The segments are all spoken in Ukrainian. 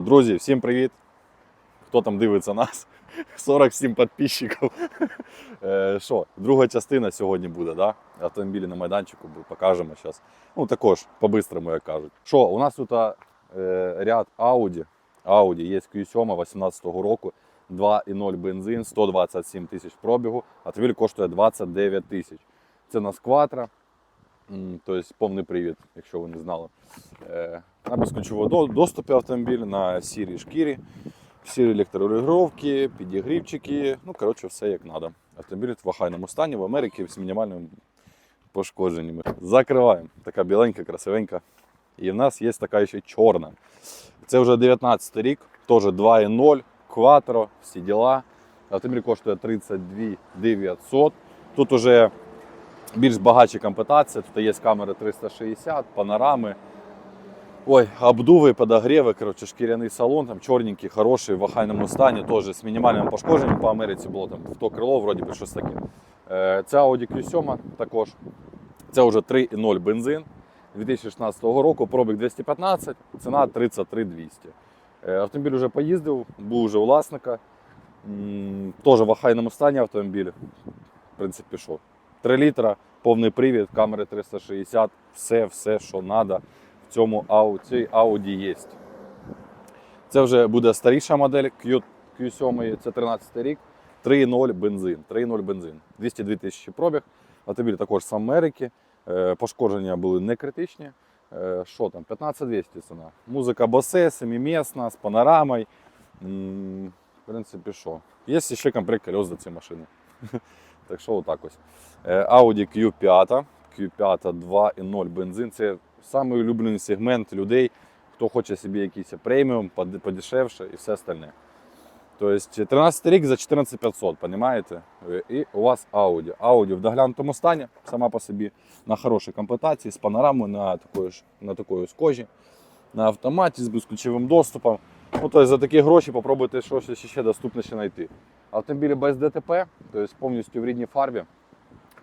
Друзі, всім привіт! Хто там дивиться нас? 47 підписчиків. Е, Що, друга частина сьогодні буде, да? Автомобілі на майданчику покажемо зараз. Ну, також по-бистрому, як кажуть. Що, у нас тут е, ряд Audi. Audi є Q7 18 року, 2,0 бензин, 127 тисяч пробігу. Автомобіль коштує 29 тисяч. Це нас Quattro, тобто повний привід, якщо ви не знали. Е, на безключовому до- доступі автомобіль, на сірій шкірі, всі електрорегулювання, підігрівчики, ну, коротше, все як треба. Автомобіль в охайному стані в Америці з мінімальними пошкодженнями. Закриваємо. Така біленька, красивенька. І в нас є така ще чорна. Це вже 19 рік, теж 2.0, Quattro, всі діла. Автомобіль коштує 32 900. Тут уже більш багатші комплектації, тут є камери 360, панорами. Ой, обдуви, подогреви, коротше, шкіряний салон, там чорненький, хороший, в охайному стані, теж з мінімальним пошкодженням по Америці було там в то крило, вроді би щось таке. Це Audi Q7 також. Це вже 3,0 бензин 2016 року, пробіг 215, ціна 33 200. Е, Автомобіль вже поїздив, був вже власника. Теж в охайному стані автомобіль. В принципі, що? 3 літра, повний привід, камери 360, все, все, що треба цьому цій Audi є. Це вже буде старіша модель Q, Q7, це 13 рік, 3.0 бензин. 3.0 бензин. 202 тисячі пробіг. Автомобіль також з Америки. Е, Пошкодження були не критичні. Е, Що там? 15200 ціна. Музика Bose, семимісна, з панорамою. В принципі, що? Є ще комплект колес до цієї машини. Так що отак ось. Е, Audi Q5. Q5 2.0 бензин. Це самий улюблений сегмент людей, хто хоче собі якийсь преміум, подешевше і все остальне. Тобто 13 рік за 14500, понимаете? Е, І у вас Audi. Audi в доглянутому стані, сама по собі, на хорошій комплектації, з панорамою, на такої, ж- на такої ось кожі, на автоматі з безключовим доступом. Ну, тобто за такі гроші попробуйте щось ще доступне знайти. Автомобілі без ДТП, тобто повністю в рідній фарбі.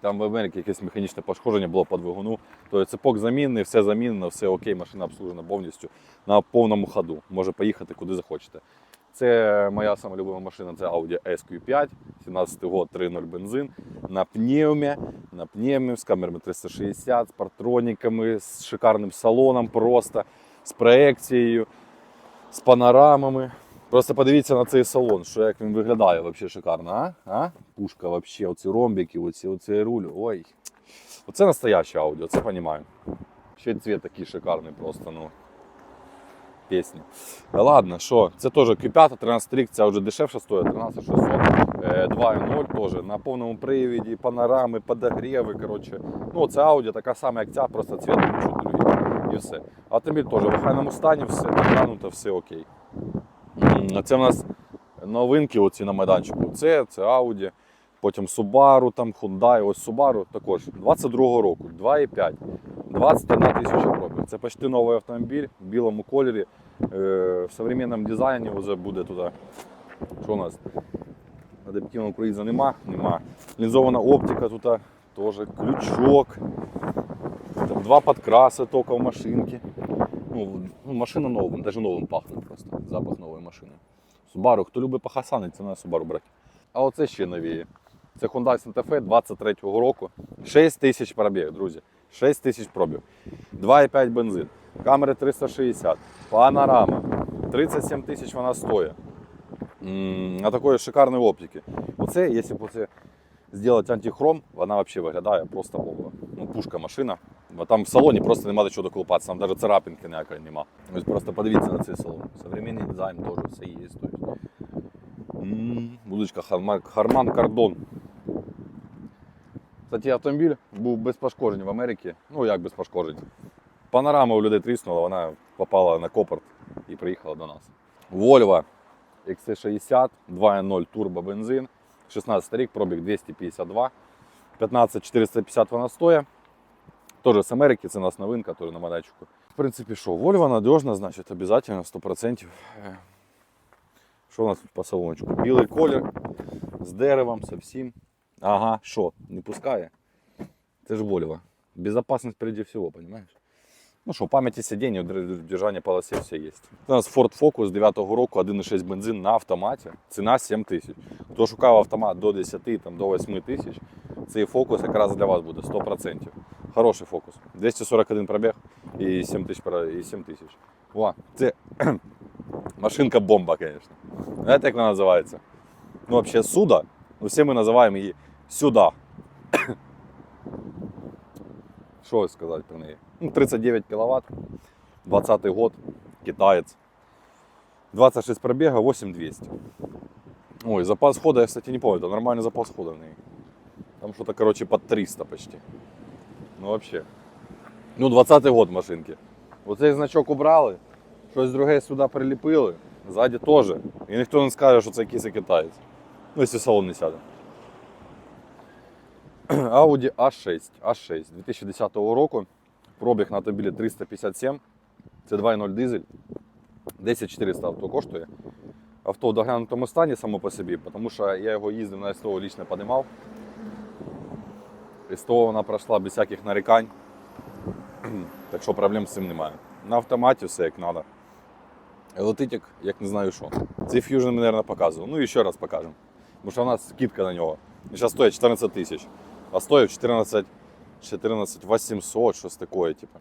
Там в Америці якесь механічне пошкодження було по двигуну. Тобто цепок замінний, все замінено, все окей, машина обслужена повністю на повному ходу. Може поїхати куди захочете. Це моя сама любима машина, це Audi SQ5, 17 год, 3.0 бензин. На пневмі, на пневмі з камерами 360, з партроніками, з шикарним салоном, просто з проекцією, з панорамами. Просто подивіться на цей салон, що як він виглядає взагалі шикарно, а? а? Пушка взагалі, оці ромбики, оці, оці руль. Ой. Оце настояще аудіо, це розумію. Ще цвіт такий шикарний просто, ну. Пісні. Ладно, що, це теж Q5, 13 рік, це вже дешевше стоїть, 13600, е, 2.0 теж на повному привіді, панорами, подогріви, коротше. Ну, це аудіо така сама, як ця, просто цвіт чуть другий. І все. Автомобіль теж в охайному стані, все доглянуто, все окей. Це в нас новинки оці на майданчику. Це, це Audi, потім Subaru, там Hyundai, ось Subaru також 22-го року, 2,5, 21 тисяча пробіг. Це почти новий автомобіль в білому кольорі. Е, В современному дизайні вже буде туди. Що у нас? Адаптивного круїза нема, нема. Лінзована оптика тут теж ключок. Там два подкраси тільки в машинці. Ну, ну, машина нова, навіть новим пахне просто. Запах нової машини. Subaru, хто любить пахасани, це на Subaru брати. А оце ще новіє. Це Hyundai Santa Fe 23-го року. 6 тисяч пробіг, друзі. 6 тисяч пробіг. 2,5 бензин. Камери 360. Панорама. 37 тисяч вона стоїть. На такої шикарної оптики. Оце, якщо б зробити антихром, вона взагалі виглядає просто бомба. Ну, пушка машина. Бо там в салоні просто нема до чого доколупатися, там навіть царапинки ніякої нема. Ось просто подивіться на цей салон. Современний дизайн теж все є. Будочка Харман, Кардон. Кстати, автомобіль був без пошкоджень в Америці. Ну як без пошкоджень. Панорама у людей тріснула, вона попала на копорт і приїхала до нас. Volvo XC60, 2.0 турбо бензин, 16 рік, пробіг 252, 15450 вона стоїть. Тоже з Америки, це у нас новинка, теж на майданчику. В принципі, що, Volvo надежно, значить, обов'язково 100%. Е, Що у нас тут по салончику? Білий колір з деревом, со всім. Ага, що, не пускає? Це ж Volvo. Безопасность прежде всего, понимаешь? Ну що, пам'яті сидіння, держання полоси все є. У нас Ford Focus 9-го року, 1,6 бензин на автоматі. Ціна 7 тисяч. Хто шукав автомат до 10, там, до 8 тисяч, цей фокус якраз для вас буде 100%. Хороший фокус. 241 пробіг і 7 тисяч. про- І 7 тисяч. О, це машинка бомба, звісно. Знаєте, як вона називається? Ну, взагалі, суда. Ну, всі ми називаємо її сюда. Що сказати про неї? Ну, 39 кВт, 20 год, китаєць. 26 пробега, 8200. Ой, запас хода, я, кстати, не помню, это нормальный запас хода в ней. Там что-то, короче, под 300 почти. Ну, вообще. Ну, 20-й год машинки. Оцей значок убрали, щось друге сюди приліпили, ззаді теж. І ніхто не скаже, що це якийсь китаєць. Ну, якщо салон не сяде. Audi A6, A6 2010 року. Пробіг на автомобілі 357. Це 2.0 дизель. 10400 авто коштує. Авто в доглянутому стані само по собі, тому що я його їздив на СТО лічно піднімав. СТО вона пройшла без всяких нарікань. Так що проблем з цим немає. На автоматі все як треба. Летить як, як не знаю що. Цей Fusion ми, мабуть, показував. Ну і ще раз покажемо. Тому що у нас скидка на нього. Він зараз стоїть 14 тисяч. А стоїть 14, 14 800, щось таке, типу.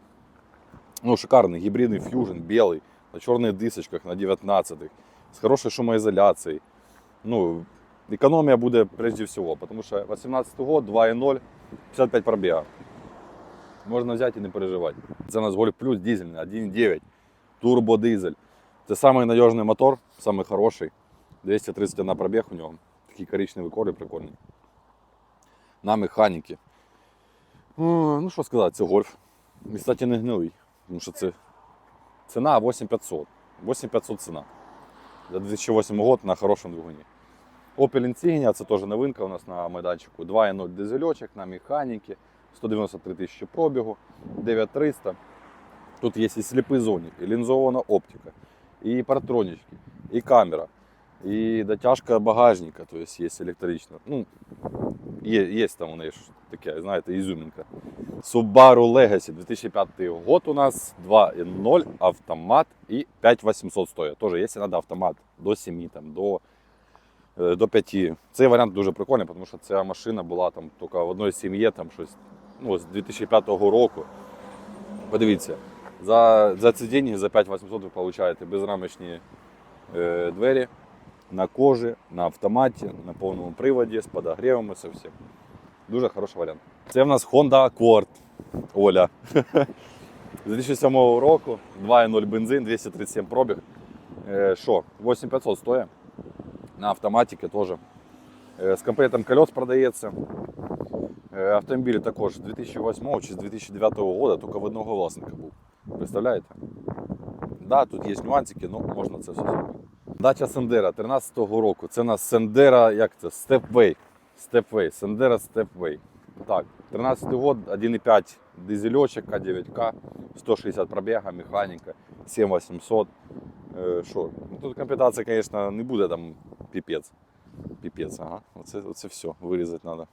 Ну, шикарний гібридний Fusion, білий, на чорних дисочках, на 19-х, з хорошою шумоізоляцією. Ну, економія буде прежде всього, тому що 18 год, 2.0, 55 пробіга. Можна взяти і не переживати. Це у нас Golf Plus дизельний, 1.9, турбодизель. Це самий надіжний мотор, самий хороший. 231 пробіг у нього. Такий коричневий колір прикольний. На механіки. Ну, що сказати, це гольф. І, кстати, не гнилий. Тому що це ціна 8500. 8500 ціна. За 2008 год на хорошому двигуні. Opel Insignia, це теж новинка у нас на майданчику. 2.0 дизельочок на механіки, 193 тисячі пробігу, 9300. Тут є і сліпі зоні, і лінзована оптика, і партронічки, і камера, і дотяжка багажника, тобто є електрична. Ну, є, є там у неї таке, знаєте, ізюмінка. Subaru Legacy 2005 год у нас 2.0 автомат і 5800 стоїть. Тоже, якщо треба автомат до 7, там, до, до 5. Цей варіант дуже прикольний, тому що ця машина була там тільки в одній сім'ї, там щось ну, з 2005 року. Подивіться, за, за ці деньги, за 5800 ви получаєте безрамочні е, двері на кожі, на автоматі, на повному приводі, з подогрівами, це все. Дуже хороший варіант. Це в нас Honda Accord. Оля. З 2007 року, 2.0 бензин, 237 пробіг. Е, Що, 8500 стоїть. На автоматиці теж. Е, З комплектом колес продається. Е, Автомобіль також з 2008 чи з 2009 року, тільки в одного власника був. Представляєте? Да, тут є нюансики, але можна це все зробити. Дача Сендера 13-го року. Це у нас Сендера, як це? Степвей. Степвей. Сендера Степвей. Так, 13 год, 1,5 дизельочек, К9К, 160 пробіга, механіка, 7800. Е, Що? Тут комплектація, звісно, не буде там піпець. Піпець, ага. Оце, оце все, вирізати треба.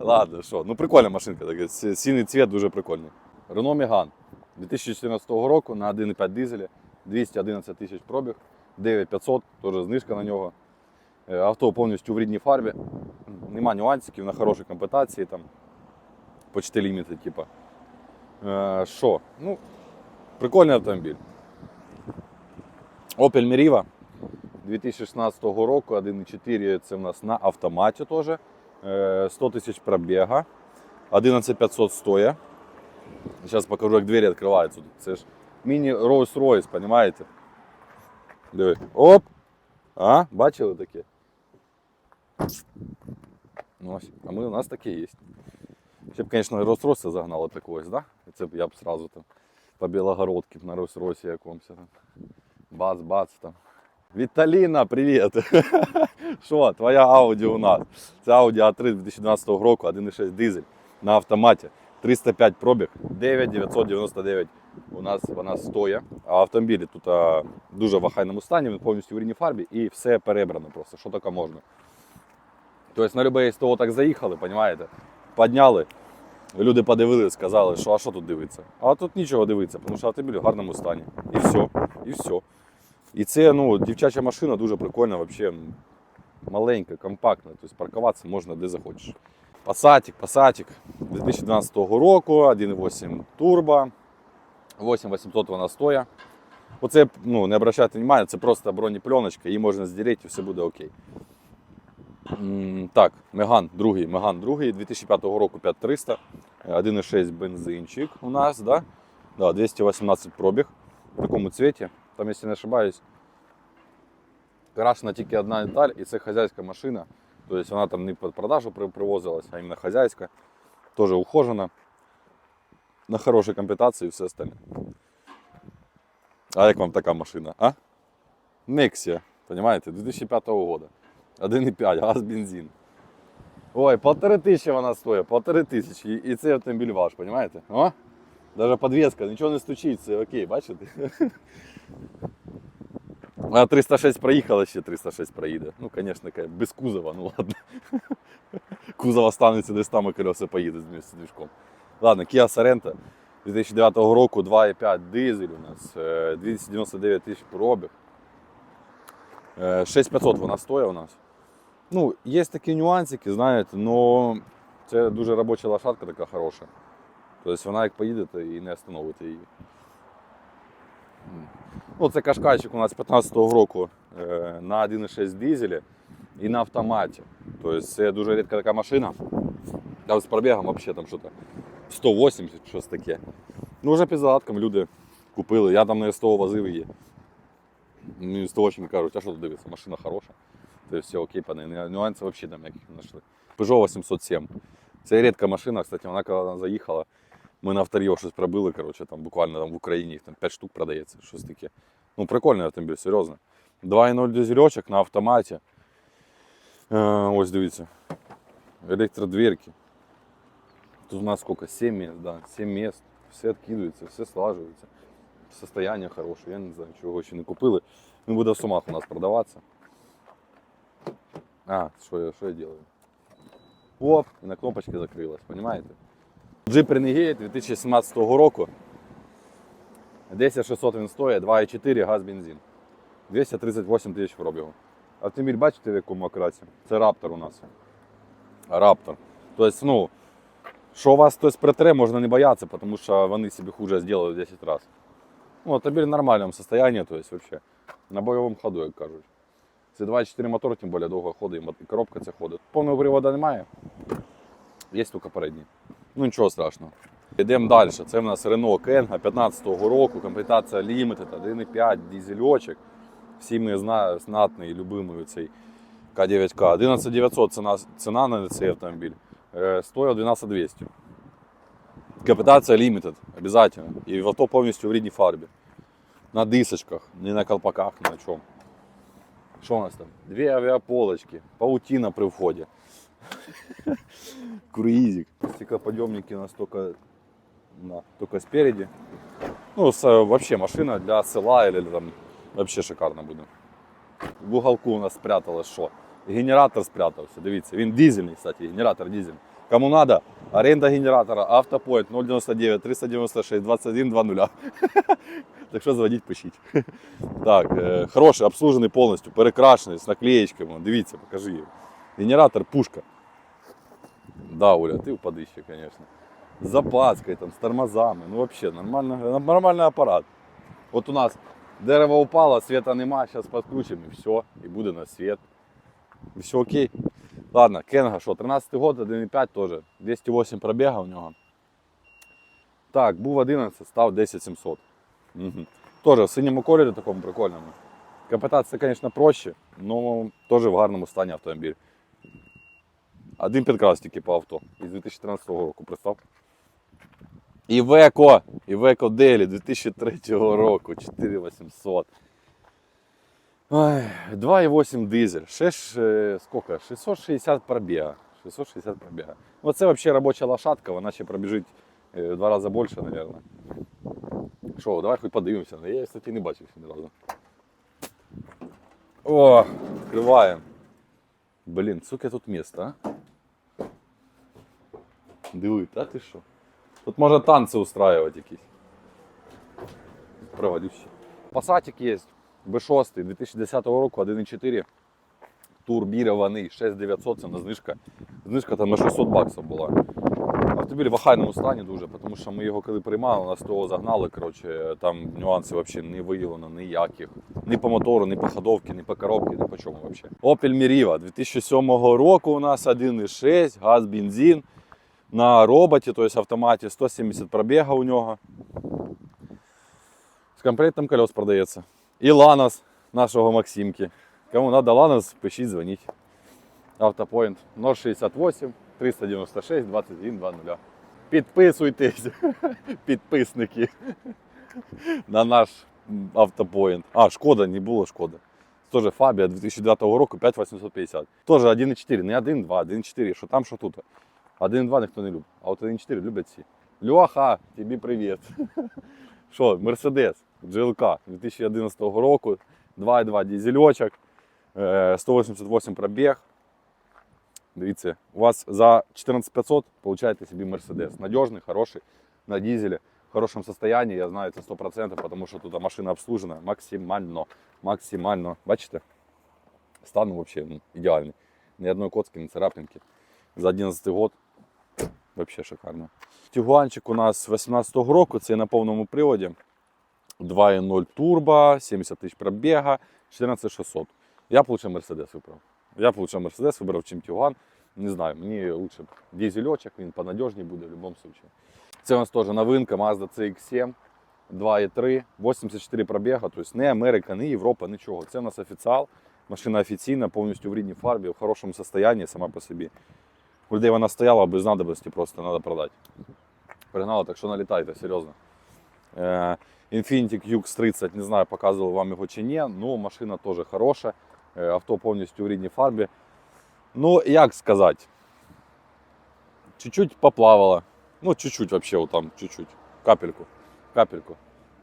Ладно, що, ну прикольна машинка, така, сі- синій цвіт дуже прикольний. Renault Megane 2014 року на 1,5 дизелі, 211 тисяч пробіг, 9500, теж знижка на нього. Е, Авто повністю в рідній фарбі. Нема нюансиків, на хорошій комплектації, там почти ліміти, типа. Е, Що? Ну, прикольний автомобіль. Opel Meriva 2016 року, 1.4 це в нас на автоматі теж. Е, 100 тисяч пробіга, 11500 стоя. Зараз покажу, як двері відкриваються. Це ж міні Rolls-Royce, розумієте? Диви. Оп! А, бачили таке? Ну, а ми, у нас таке є. Ще б, звісно, Rolls-Royce загнали такогось, да? Це б я б сразу там по Білогородці на Rolls-Royce якомусь. Бац-бац там. Віталіна, привіт! Що, твоя Audi у нас? Це Audi A3 2012 року, 1.6 дизель на автоматі. 305 пробіг, 9999 у нас вона стоїть. А автомобілі тут а, дуже в охайному стані, він повністю в рідній фарбі і все перебрано просто, що таке можна. Тобто на любе СТО так заїхали, розумієте? Підняли, Люди подивилися, сказали, що а що тут дивиться? А тут нічого дивиться, тому що автомобіль в гарному стані. І все. І все. І це ну, дівчача машина дуже прикольна, взагалі маленька, компактна. Тобто паркуватися можна де захочеш. Passatик, Passatик 2012 року, 1.8 турбо, 8800 вона стоїть. Оце ну, не обращайте увагу, це просто бронепленочка, її можна здерти і все буде окей. Так, Меган другий, Меган другий, 2005 року 5300, 1,6 бензинчик у нас, да? Да, 218 пробіг в такому цвіті. Там, якщо не ошибаюсь, крашена тільки одна деталь, і це хазяйська машина. Тобто вона там не під продажу при- привозилась, а іменно хазяйська. Теж ухожена. На хорошій комплектації і все остальне. А як вам така машина, а? Nexia, понимаете, 2005 года. 1,5, газ, бензин. Ой, полтори тисячі вона стоїть, полтори тисячі. І цей автомобіль ваш, понимаете? О? Даже подвеска, нічого не стучить, все окей, бачите? А 306 проїхала, ще 306 проїде. Ну, звісно, без кузова, ну ладно. Кузов останеться десь там і колеса поїде з движком. Ладно, Kia Sorento 2009 року 2,5 дизель у нас, е, 299 тисяч пробіг. Е, 6500 вона стоїть у нас. Ну, є такі нюансики, знаєте, але це дуже робоча лошадка така хороша. Тобто вона як поїде, то і не остановите її. Ну, це кашкайчик у нас 15-го року е, на 1,6 дизелі і на автоматі. Тобто це дуже рідка така машина. Там з пробігом взагалі там щось 180, щось таке. Ну, вже під загадком люди купили. Я там на СТО возив її. Мені СТОшники кажуть, а що тут дивиться, машина хороша. Це все окей, пане. Нюансів взагалі там яких не знайшли. Peugeot 807. Це рідка машина, кстати, вона коли вона заїхала. Ми на авторіо щось пробили, коротше, там буквально там в Україні їх там 5 штук продається, щось таке. Ну, прикольний автомобіль, серйозно. 2.0 дизельочок на автоматі. Е, ось дивіться. Електродвірки. Тут у нас сколько? 7 мест, да, 7 мест. Все откидываются, все слаживаются. Состояние хорошее, я не знаю, чого ще не купили. Він буде в сумах у нас продаватися. А, що я, що я делаю? Оп, і на кнопочці закрилась, понимаете? Jeep Renegade 2017 року. 10600 він стоїть, 2,4 газ бензин. 238 тисяч пробігу. Автомобіль бачите в якому окрасі? Це Раптор у нас. Раптор. Тобто, ну, що вас хтось притре, можна не боятися, тому що вони собі хуже зробили в 10 разів. Ну, автомобіль в нормальному стані, то есть вообще на бойовому ходу, як кажуть. Це 2.4 мотор, тим більше довго ходить, і коробка ця ходить. Повного приводу немає. Є тільки передній. Ну нічого страшного. Йдемо далі. Це в нас Renault Kangoo 15-го року, комплектація Limited, 1.5, дизельочок. Всі ми зна- знатний, любимий цей К9К. 11900 ціна, ціна на цей автомобіль. Стоїть 12200. Комплектація Limited, обов'язково. І в авто повністю в рідній фарбі. На дисочках, не на колпаках, ні на чому. Що у нас там? Дві авіаполочки, паутина при вході. Круїзик. Стеклоподъемники у нас только, спереди. Ну, с, вообще машина для села или там вообще шикарно буде. В уголку у нас спряталось що? Генератор спрятався. Дивіться, він дизельний, кстати, генератор дизельний. Кому надо, оренда генератора, автопоінт 099 396 21 20. Так що зводіть, пишіть. Так, е, хороший, обслужений повністю, перекрашений, з наклеєчками. Дивіться, покажи її. Генератор пушка. Да, Оля, ты упади ще, конечно. З запаской, там, з тормозами. Ну, вообще, нормально, нормальний апарат. От у нас дерево упало, света нема, зараз підключимо і все, і буде на світ. І все окей. Ладно, Кенга, що, 13 год, 1.5 теж. 208 пробіга у нього. Так, був 11, став 10700. Угу. Тоже в синьому кольорі такому прикольному. Комплектація, звісно, проще, але теж в гарному стані автомобіль. Один підкрас тільки по авто із 2013 року, представ. Івеко, Івеко Делі 2003 року, 4800. 2,8 дизель. Ще ж, е, сколько? 660 пробіга. 660 пробіга. Ну, це взагалі робоча лошадка, вона ще пробіжить е, в два рази більше, мабуть. Що, давай хоч подивимося. Я, її, кстати, не бачив ще ні разу. О, відкриваємо. Блін, сука тут місто, а? Диви, та ти що? Тут можна танці устраювати якісь. Проводющі. Пасатик є. B6 2010 року 1.4. Турбірований 6900, це на знижка. Знижка там на 600 баксів була. Автомобіль в охайному стані дуже, тому що ми його коли приймали, нас того загнали. Коротше, там нюансів взагалі не виявлено ніяких. Ні по мотору, ні по ходовці, ні по коробці, ні по чому взагалі. Opel Meriva 2007 року у нас 1.6, газ, бензин. На роботі, тобто автоматі 170 пробіга у нього. З комплектом колес продається. І Ланос нашого Максимки. Кому надо Ланос, пишіть, дзвоніть. Автопоінт 068 396 21 20. Підписуйтесь, підписники, на наш автопоінт. А, шкода, не було шкоди. Тоже Фабія 2009 року 5850. Тоже 1.4, не 1.2, 1.4, що там, що тут. 1.2 ніхто не любить, а от 1.4 люблять всі. Льоха, тобі привіт. Що, Мерседес, GLK 2011 року, 2.2 дизельочок, е, 188 пробіг. Дивіться, у вас за 14500 получаєте собі Мерседес. Надіжний, хороший, на дизелі, в хорошому состоянии, я знаю це 100%, тому що тут машина обслужена максимально. Максимально. Бачите? Стан взагалі ну, ідеальний. Ні одної коцки, ні царапинки. За 11 год Вообще шикарно. Тігуанчик у нас 18-го року, це на повному приводі. 2.0 турбо, 70 тисяч пробіга, 14600. Я лучше Мерседес вибрав. Я б Мерседес вибрав, чим Тігуан. Не знаю, мені лучше б дизельочок, він понадіжній буде в будь-якому випадку. Це у нас теж новинка Mazda CX-7 2.3, 84 пробіга, тобто не Америка, не Європа, нічого. Це у нас офіціал. Машина офіційна, повністю в рідній фарбі, в хорошому стані сама по собі. У людей вона стояла без надобності, просто треба продати. Пригнала, так що налітайте, серйозно. Е, Infiniti QX30, не знаю, показував вам його чи ні, ну машина теж хороша. Е, Авто повністю в рідній фарбі. Ну, як сказати, чуть-чуть поплавала. Ну, чуть-чуть вообще, вот там, чуть-чуть. Капельку. Капельку.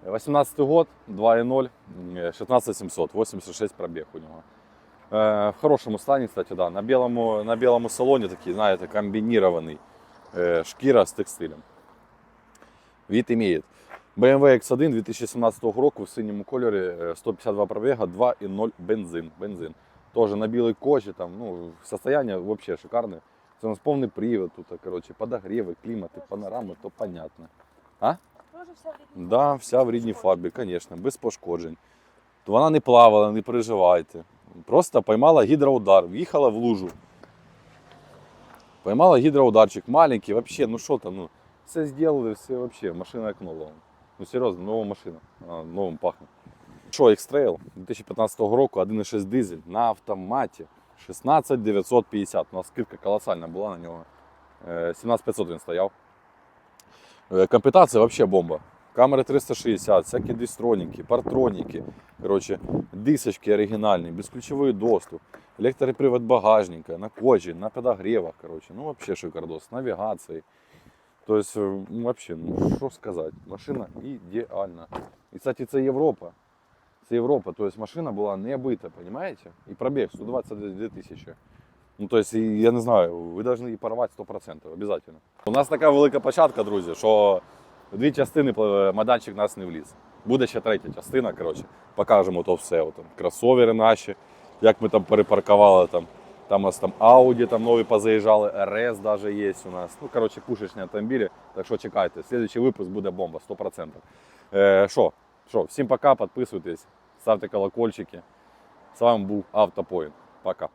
18 год, 2.0, е, 16700, 86 пробіг у нього. Е, в хорошому стані, кстати, да. На білому, на білому салоні такий, знаєте, комбінірований е, шкіра з текстилем. Від імеє. BMW X1 2017 року в синьому кольорі, е, 152 пробіга, 2.0 бензин. бензин. Тоже на білій кожі, там, ну, состояние вообще шикарне. Це у нас повний привод, тут, короче, подогреви, клімати, панорами, то понятно. Тоже вся в рідній Да, вся в рідній фарбі, звісно, без пошкоджень. То вона не плавала, не переживайте. Просто поймала гідроудар, в'їхала в лужу. Поймала гідроударчик маленький, вообще, ну що там, ну, все зробили, все вообще, машина як нова. Ну серйозно, нова машина, новим пахне. Що, X-Trail 2015 року, 1.6 дизель на автоматі. 16950. У нас скидка колосальна була на нього. Е, 17500 він стояв. Е, Комплектація взагалі бомба. Камери 360, всякі дистроніки, партроніки, коротше, дисочки оригінальні, безключовий доступ, електропривод багажника, на кожі, на подогрівах, коротше, ну взагалі шикардос, навігації. Тобто, е, ну, взагалі, ну що сказати, машина ідеальна. І, кстати, це Європа. Це Європа, тобто машина була не бита, розумієте? І пробіг 122 тисячі. Ну, тобто, і я не знаю, ви повинні її порвати 100%, обов'язково. У нас така велика початка, друзі, що в дві частини е, майданчик нас не вліз. Буде ще третя частина, коротше, покажемо то все. От, там, кросовери наші, як ми там перепаркували. Там, там у нас там Audi там нові позаїжджали, RS навіть є у нас. Ну, коротше, пушечні автомобілі. Так що чекайте, слідуючий випуск буде бомба, 100%. Е, Що? Що, всім пока, підписуйтесь, ставте колокольчики. З вами був Автопоінт. Пока.